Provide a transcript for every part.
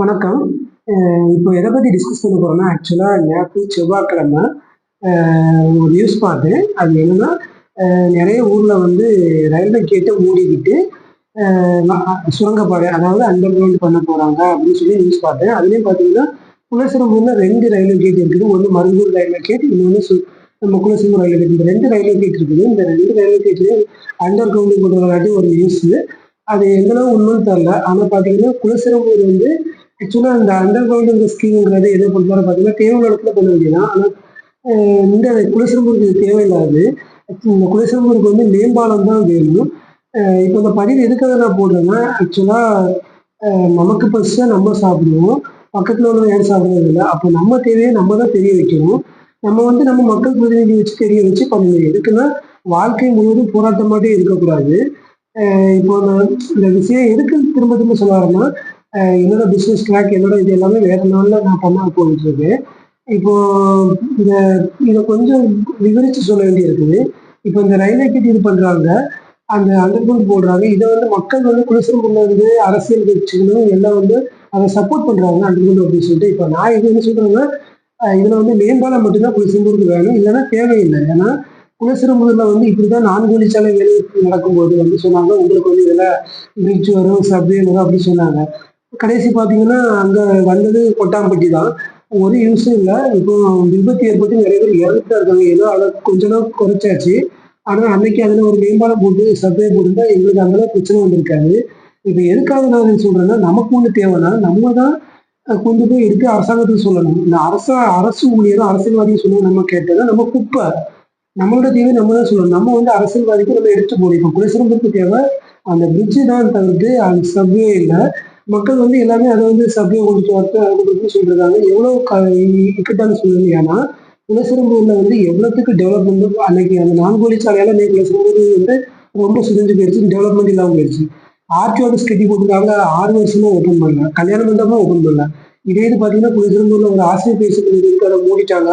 வணக்கம். இப்போ எதை பற்றி டிஸ்கஸ் பண்ண போகிறோம்னா ஆக்சுவலாக நேற்று செவ்வாய்க்கிழமை ஒரு நியூஸ் பார்த்தேன். அது என்னென்னா நிறைய ஊரில் வந்து ரயில்வே கேட்டை மூடிக்கிட்டு சுரங்கப்பாடு சுரங்கப்பாதை அதாவது அண்டர் கிரவுண்ட் பண்ண போகிறாங்க அப்படின்னு சொல்லி நியூஸ் பார்த்தேன். அதுலேயும் பார்த்தீங்கன்னா குலசிரம்பூரில் ரெண்டு ரயில்வே கேட் இருக்குது. ஒன்று மருந்தூர் ரயில்வே கேட் இன்னொன்று சு நம்ம குலசிரம்பூர் ரயில்வே கேட் இந்த ரெண்டு ரயில்வே கேட் இருக்குது. இந்த ரெண்டு ரயில்வே கேட்லேயும் அண்டர் கிரவுண்ட் பண்ணுறதாட்டி ஒரு நியூஸு அது எந்தளவு உண்மைன்னு தெரில ஆனால் பார்த்தீங்கன்னா குலசிரம்பூர் வந்து ஆக்சுவலாக அந்த அண்டர் கிரவுண்ட் ஸ்கீம்ங்கிறது எதை பொறுத்தவரை பார்த்தீங்கன்னா தேவையான இடத்துல பண்ண வேண்டியதான் ஆனால் இந்த குலசிரம்பூருக்கு இது தேவையில்லாது. இந்த குலசிரம்பூருக்கு வந்து மேம்பாலம் தான் வேணும். இப்போ இந்த பதிவு எதுக்காக நான் போடுறேன்னா ஆக்சுவலாக நமக்கு ஃபஸ்ட்டு நம்ம சாப்பிடுவோம். பக்கத்தில் உள்ள யாரும் சாப்பிடுறது இல்லை. அப்போ நம்ம தேவையை நம்ம தான் தெரிய வைக்கணும். நம்ம வந்து நம்ம மக்கள் பிரதிநிதி வச்சு தெரிய வச்சு பண்ணணும். எதுக்குன்னா வாழ்க்கை முழுவதும் போராட்டமாட்டே இருக்கக்கூடாது. இப்போ நான் இந்த விஷயம் எதுக்கு திரும்ப திரும்ப சொல்ல வரேன்னா என்னோட பிஸ்னஸ் ட்ராக் என்னோட இது எல்லாமே வேற நாளில் நான் பண்ண போயிட்டு இப்போ இந்த இதை கொஞ்சம் விவரித்து சொல்ல வேண்டியிருக்குது. இப்போ இந்த ரயில்வே கிட்ட இது பண்றாங்க. அந்த அண்டர்கிரவுண்ட் போடுறாங்க. இதை வந்து மக்கள் வந்து குளிசம்புள்ள வந்து அரசியல் கட்சிகளும் எல்லாம் வந்து அதை சப்போர்ட் பண்றாங்க அண்டர்கிரவுண்ட் அப்படின்னு சொல்லிட்டு. இப்போ நான் இது என்ன சொல்றேன்னா இதில் வந்து மேம்பாலம் மட்டும்தான் குலசிரம்பூருக்கு வேணும். இல்லைன்னா தேவையில்லை. ஏன்னா குலசிரம்பூர்ல வந்து இப்படிதான் நான்கு வழிச்சாலை வேலை நடக்கும்போது வந்து சொன்னாங்க. உங்களுக்கு வந்து இதில் பிரிட்ஜ் வரும் சப்வே வரும் அப்படின்னு சொன்னாங்க. கடைசி பார்த்தீங்கன்னா அங்கே வந்தது கொட்டாம்பட்டி தான். ஒரு யூஸும் இல்லை. இப்போ விபத்து ஏற்பட்டு நிறைய பேர் இறந்துட்டு தான் இருக்காங்க. ஏதோ அதை கொஞ்ச நாள் குறைச்சாச்சு. ஆனால் அன்னைக்கு அதில் ஒரு மேம்பாலம் போட்டு சர்வே போட்டுருந்தா எங்களுக்கு அங்கே பிரச்சனை வந்திருக்காது. இப்போ எதுக்காக நான் சொல்கிறேன்னா நமக்கு ஒன்று தேவைன்னா நம்ம தான் கொண்டு போய் எடுத்து அரசாங்கத்துக்கு சொல்லணும்? இந்த அரச அரசு ஊழியரும் அரசியல்வாதியும் சொல்லணும் நம்ம கேட்டதுன்னா நம்ம குப்பை. நம்மளோட தேவை நம்ம தான் சொல்லணும். நம்ம வந்து அரசியல்வாதிக்கு நம்ம எடுத்து போகணும் இப்போ குலசிரம்புக்கு தேவை. அந்த பிரிட்ஜு தான் தவிர்த்து அந்த சப்வே இல்லை. மக்கள் வந்து எல்லாமே அதை வந்து சப்வே கொடுத்து வரத்து அதை கொண்டு எவ்வளவு எவ்வளோ க இக்கட்டான சூழ்நிலை ஏன்னா குலசிரம்பூர்ல வந்து எவ்வளோத்துக்கு டெவலப்மெண்ட் அன்னைக்கு அந்த நான்கு வழிச்சாலையால அன்னைக்கு குலசிரம்பூர் வந்து ரொம்ப சுதஞ்சு போயிடுச்சு. டெவலப்மெண்ட் இல்லாமல் போயிடுச்சு. ஆர்டி ஆஃபீஸ் கட்டி போட்டுருக்காங்க. ஆறு வருஷமா ஓப்பன் பண்ணல. கல்யாண மண்டபமும் ஓப்பன் பண்ணல. இதே இது பார்த்தீங்கன்னா குலசிரம்பூர்ல ஒரு ஆசிரியர் பேசுகிறது இருக்கு அதை மூடிட்டாங்க.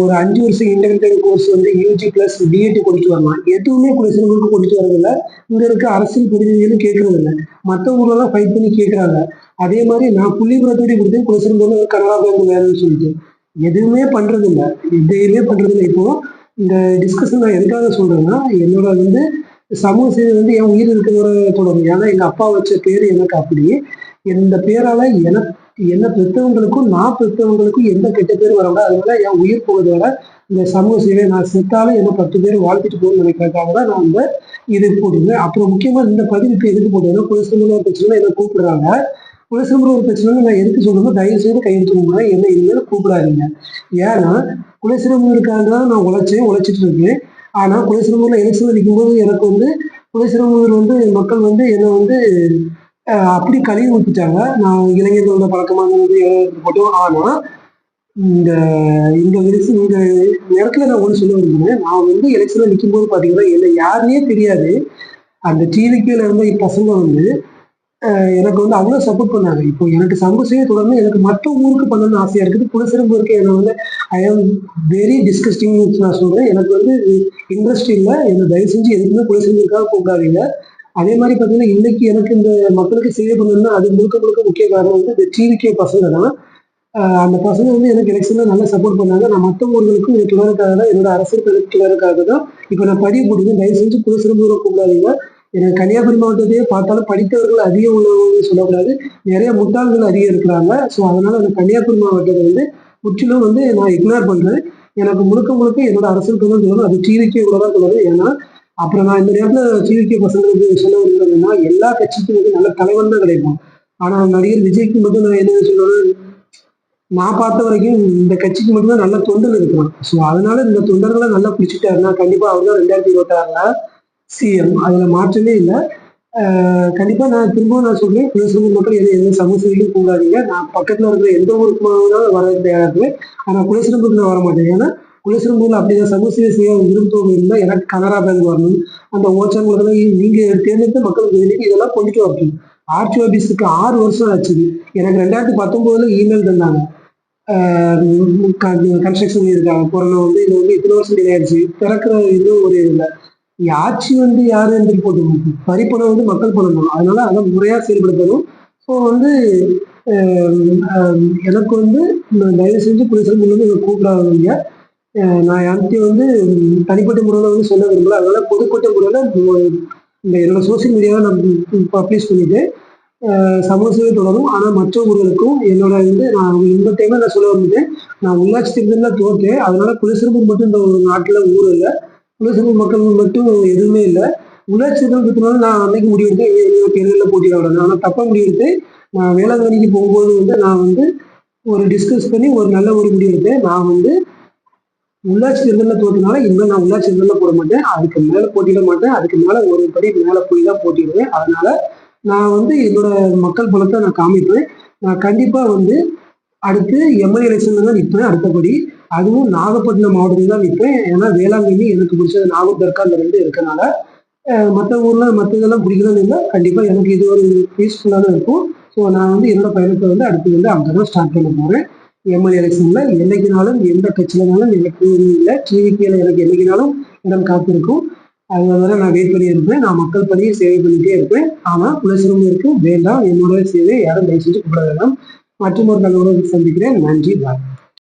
ஒரு அஞ்சு வருஷம் இன்டெகிரேட்டட் கோர்ஸ் வந்து யூஜி பிளஸ் பிஎட் கொண்டு வரலாம் எதுவுமே குலசிரம்பூருக்கு கொண்டு வரதில்ல. இங்க இருக்க அரசியல் பிரதிநிதிகளும் கேட்கறது இல்லை மற்ற ஊர்ல ஃபைட் பண்ணி கேட்கறாங்க அதே மாதிரி நான் புள்ளிபுரத்தோடய கொடுத்தேன் குலசிரம்பூர்ல ஒரு கனரா பேங்க் வேணும்னு சொல்லிட்டு. எதுவுமே பண்றது இல்லை எதையுமே பண்றது இல்லை இப்போ இந்த டிஸ்கஷன் நான் எதுக்காக சொல்றேன்னா என்னோட வந்து சமூக சேவை வந்து என் உயிர் இருக்கிற தொடரும். ஏன்னா எங்க அப்பா வச்ச பேர் எனக்கு அப்படி. இந்த பேரால எனக்கு என்ன பெற்றவங்களுக்கும் நான் பெற்றவங்களுக்கும் எந்த கெட்ட பேர் வரக்கூடாது அதனால என் உயிர் போவதோட இந்த சமூக சேவை நான் செத்தாலும் என்ன பத்து பேர் வாழ்த்திட்டு போகணும்னு நினைக்கிறதுக்காக தான் நான் இந்த இது போட்டிருந்தேன். அப்புறம் முக்கியமா இந்த பதிவு இப்போ எதுக்கு போட்டேன்னா குலசிரம்பூர் ஒரு பிரச்சனை என்ன கூப்பிடுறாங்க? குலசிரம்பூர் ஒரு பிரச்சனை நான் எதுக்கு சொல்லணும் தயவு செய்து கையெழுத்து கொடுங்க என்ன இனிமேல் கூப்பிடாதீங்க. ஏன்னா குலசிரமூருக்காக தான் நான் உழைச்சேன் உழைச்சிட்டு இருக்கேன். ஆனா குலசிரம்பூர்ல எலெக்ஷன் அடிக்கும்போது எனக்கு வந்து குலசிரமூர் வந்து மக்கள் வந்து என்னை வந்து அப்படி கழுவி ஊற்றிட்டாங்க நான் இளைஞர்களோட பழக்கமாக வந்து போட்டோம். ஆனால் இந்த இந்த வயசு இந்த நேரத்துல நான் ஒன்று சொல்ல விரும்புகிறேன் நான் வந்து எலெக்ஷனில் நிற்கும்போது பார்த்தீங்கன்னா என்ன யாருனே தெரியாது. அந்த டிவிக்கில் இருந்த பசங்க வந்து எனக்கு வந்து அவ்வளோ சப்போர்ட் பண்ணாங்க. இப்போ எனக்கு சமூக செய்ய தொடர்ந்து எனக்கு மற்ற ஊருக்கு பண்ணணும்னு ஆசையாக இருக்குது. குலசிரம்பு இருக்கு. என்னை வந்து ஐ ஆம் வெரி டிஸ்கஸ்டிங் நான் சொல்கிறேன் எனக்கு வந்து இன்ட்ரெஸ்ட் இல்லை. என்னை தயவு செஞ்சு எதுக்குமே புலசெரும்பு இருக்காக போகாதீங்க. அதே மாதிரி பார்த்தீங்கன்னா இன்னைக்கு எனக்கு இந்த மக்களுக்கு சேவை பண்ணணும்னா அது முழுக்க முழுக்க முக்கிய காரணம் வந்து இந்த டிவிகே பசங்க தான். அந்த பசங்க வந்து எனக்கு எலெக்ஷன்ல நல்லா சப்போர்ட் பண்ணாங்க. நான் மற்ற ஊர்களுக்கும் எனக்கு கிளறுக்காக தான் என்னோட அரசியல் கிளறுக்காக தான் இப்போ நான் படிய முடியும் தயவு செஞ்சு புது சிறப்பு கூடாதீங்க எனக்கு கன்னியாகுமரி மாவட்டத்தையே பார்த்தாலும் படித்தவர்கள் அதிகம் உள்ளவங்க சொல்லக்கூடாது. நிறைய முட்டாள்கள் அதிகம் இருக்கிறாங்க. ஸோ அதனால அந்த கன்னியாகுமரி மாவட்டத்தை வந்து முற்றிலும் வந்து நான் இக்னோர் பண்றேன். எனக்கு முழுக்க முழுக்க என்னோட அரசியல் தான் சொல்லணும் அது டிவிக்கு உள்ளதாக சொல்லணும் ஏன்னா அப்புறம் நான் இந்த நேரத்தில் டிவிக்கே பசங்களுக்கு சொல்ல விரும்புறதுன்னா எல்லா கட்சிக்கும் வந்து நல்ல தலைவன் தான் கிடைக்கும். ஆனால் நடிகர் விஜய்க்கு மட்டும் நான் என்ன சொல்றேன் நான் பார்த்த வரைக்கும் இந்த கட்சிக்கு மட்டும்தான் நல்ல தொண்டர் இருக்கிறான். ஸோ அதனால இந்த தொண்டர்களை நல்லா பிடிச்சிட்டாருன்னா கண்டிப்பா அவர் தான் ரெண்டாயிரத்தி இருபத்தி ஆறுல சிஎம் அதுல மாற்றமே இல்லை. கண்டிப்பா நான் திரும்பவும் நான் சொல்றேன் குலசிரம்பூர் மக்கள் எந்த எந்த சமூகத்திலையும் கூடாதீங்க. நான் பக்கத்துல இருக்கிற எந்த ஊருக்கு வர தயாரா இருக்கேன் ஆனால் குலசிரம்பூருக்கு நான் வர மாட்டேன். ஏன்னா குலசிரம்பூர்ல அப்படிதான் சமூக சேவை செய்ய விருப்பம் இருந்தால் எனக்கு கனரா பேங்க் வரணும். அந்த ஓச்சாங்களுக்கு நீங்க தேர்ந்தெடுத்து மக்களுக்கு வெளியே இதெல்லாம் கொண்டுட்டு வரணும் ஆர்டி ஆபீஸுக்கு ஆறு வருஷம் ஆச்சு. எனக்கு ரெண்டாயிரத்தி பத்தொன்பதுல இமெயில் தந்தாங்க. கன்ஸ்ட்ரக்ஷன் இருக்காங்க கொரோனா வந்து இது வந்து இத்தனை வருஷம் டிலே ஆயிடுச்சு. திறக்கிற இன்னும் ஒரு இல்லை ஆட்சி வந்து யாரும் என்று போட்டு பறிப்பணம் வந்து மக்கள் பணம் தான். அதனால அதை முறையா செயல்படுத்தணும். ஸோ வந்து எனக்கு வந்து தயவு செஞ்சு புலிசல் வந்து கூப்பிடாதீங்க. நான் யார்கிட்டயும் வந்து தனிப்பட்ட முறையில் வந்து சொல்ல விரும்பல. அதனால பொதுப்பட்ட முறையில் இந்த என்னோட சோஷியல் மீடியாவை நான் பப்ளிஷ் பண்ணிட்டு சமூக சேவை தொடரும். ஆனால் மற்றவர்களுக்கும் என்னோட வந்து நான் இந்த டைம்ல நான் சொல்ல வந்துட்டேன் நான் உள்ளாட்சி தேர்தலில் தோற்றேன் அதனால குலசிறப்பு மட்டும் இந்த ஒரு நாட்டில் ஊர் இல்லை. குலசிறப்பு மக்கள் மட்டும் எதுவுமே இல்லை. உள்ளாட்சி தேர்தல் பற்றினால நான் அன்னைக்கு முடிவெடுத்து தேர்தலில் போட்டியில் வரேன் ஆனால் தப்பாக முடிவெடுத்து நான் வேளாங்கண்ணிக்கு போகும்போது வந்து நான் வந்து ஒரு டிஸ்கஸ் பண்ணி ஒரு நல்ல ஒரு முடிவெடுத்தேன் நான் வந்து உள்ளாட்சி தேர்தலில் தோற்றனால இனிமேல் நான் உள்ளாட்சி தேர்தலில் போட மாட்டேன். அதுக்கு மேலே போட்டியிட மாட்டேன். அதுக்கு மேலே ஒரு படி மேலே போய் தான் போட்டிடுவேன் அதனால நான் வந்து என்னோட மக்கள் பலத்தை நான் காமிப்பேன். நான் கண்டிப்பாக வந்து அடுத்து எம்எல்ஏ எலெக்ஷன்ல தான் நிற்பேன் அடுத்தபடி. அதுவும் நாகப்பட்டினம் மாவட்டத்தில் தான் நிற்பேன் ஏன்னா வேளாங்கண்ணி எனக்கு பிடிச்சது நாகூர் தர்கா அந்த ரெண்டு இருக்கனால மற்ற ஊரில் மற்ற இதெல்லாம் பிடிக்கணும்னு இல்லை கண்டிப்பாக எனக்கு இது ஒரு பீஸ்ஃபுல்லாக தான் இருக்கும். ஸோ நான் வந்து என்னோட பயணத்தை வந்து அடுத்து வந்து அங்கே தான் ஸ்டார்ட் பண்ண போகிறேன் எம்எல்ஏ எலெக்ஷனில் என்னைக்குனாலும் எந்த கட்சியிலனாலும் எனக்கு இல்லை. டிவிக்கியில் எனக்கு என்னைக்குனாலும் இடம் காத்திருக்கும். அது வரை நான் வெயிட் பண்ணி இருப்பேன். நான் மக்கள் படி சேவை பண்ணிட்டே இருப்பேன். ஆனால் குலசிறம்பு இருக்கு. வேண்டாம். என்னோட சேவை யாரும் தயவு செஞ்சு கூப்பிட வேண்டாம் மற்றும் ஒரு நல்ல சந்திக்கிறேன். நன்றி. பாய்